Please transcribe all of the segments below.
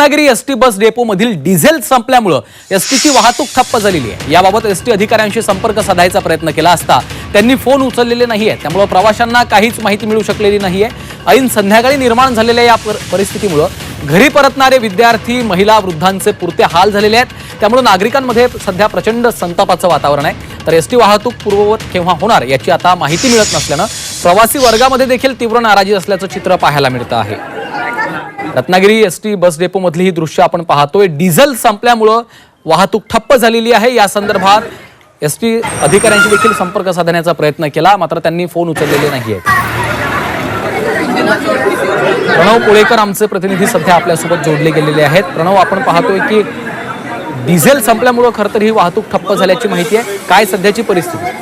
Ratnagiri ST bus डेपोमधील diesel संपल्यामुळं एसटीची वाहतूक ठप्प झालेली आहे. याबाबत एसटी अधिकाऱ्यांशी संपर्क साधायचा प्रयत्न केला असता त्यांनी फोन उचललेले नाही आहे त्यामुळं प्रवाशांना काहीच माहिती मिळू शकलेली नाही आहे ऐन संध्याकाळी निर्माण झालेल्या या पर- परिस्थितीमुळं घरी परतणारे विद्यार्थी महिला वृद्धांचे पुरते हाल झालेले आहेत. त्यामुळे नागरिकांमध्ये सध्या प्रचंड संतापाचं वातावरण आहे. तर एसटी वाहतूक पूर्ववत केव्हा होणार याची आता माहिती मिळत नसल्यानं प्रवासी वर्गामध्ये देखील तीव्र नाराजी असल्याचं चित्र पाहायला मिळतं आहे. Ratnagiri S T bus depot मधली ही दृश्य आपण पाहतोय. डिझेल संपल्यामुळं वाहतूक ठप्प झालेली आहे. या संदर्भात एस टी अधिकाऱ्यांशी देखील संपर्क साधण्याचा प्रयत्न केला. मात्र त्यांनी फोन उचललेले नाहीये. प्रणव कोळेकर आमचे प्रतिनिधी सध्या आपल्यासोबत जोडले गेलेले आहेत. प्रणव आपण पाहतोय की डिझेल संपल्यामुळं खरं तर ही वाहतूक ठप्प झाल्याची माहिती आहे. काय सध्याची परिस्थिती?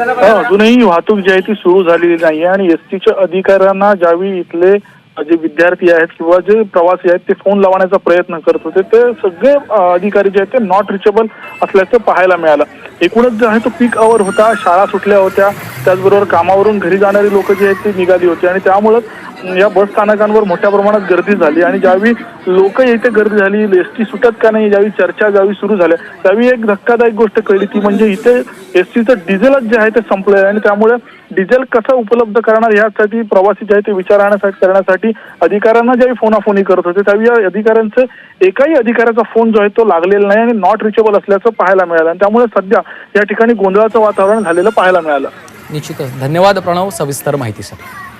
हो, अजूनही वाहतूक जी आहे ती सुरू झालेली नाही आणि एस टीच्या अधिकाऱ्यांना ज्यावेळी इथले जे विद्यार्थी आहेत किंवा जे प्रवासी आहेत ते फोन लावण्याचा प्रयत्न करत होते. ते सगळे अधिकारी जे आहेत ते नॉट रिचेबल असल्याचं पाहायला मिळालं. एकूणच जो आहे तो पीक आवर होता. शाळा सुटल्या होत्या. त्याचबरोबर कामावरून घरी जाणारी लोक जी आहेत ते निघाली होती. आणि त्यामुळं या बस स्थानकांवर मोठ्या प्रमाणात गर्दी झाली. आणि ज्यावेळी लोक इथे गर्दी झाली एस टी सुटत का नाही ज्यावेळी चर्चा ज्यावेळी सुरू झाल्या त्यावेळी एक धक्कादायक गोष्ट कळली ती म्हणजे इथे एस टीचं डिझेलच जे आहे ते संपलं आहे आणि त्यामुळे डिझेल कसं उपलब्ध करणार यासाठी प्रवासी जे आहे ते विचारण्यासाठी करण्यासाठी अधिकाऱ्यांना ज्यावेळी फोनाफोनी करत होते त्यावेळी या अधिकाऱ्यांचे एकाही अधिकाऱ्याचा फोन जो आहे तो लागलेला नाही आणि नॉट रिचेबल असल्याचं पाहायला मिळालं. आणि त्यामुळे सध्या या ठिकाणी गोंधळाचं वातावरण झालेलं पाहायला मिळालं. निश्चितच. धन्यवाद प्रणव सविस्तर माहितीसाठी.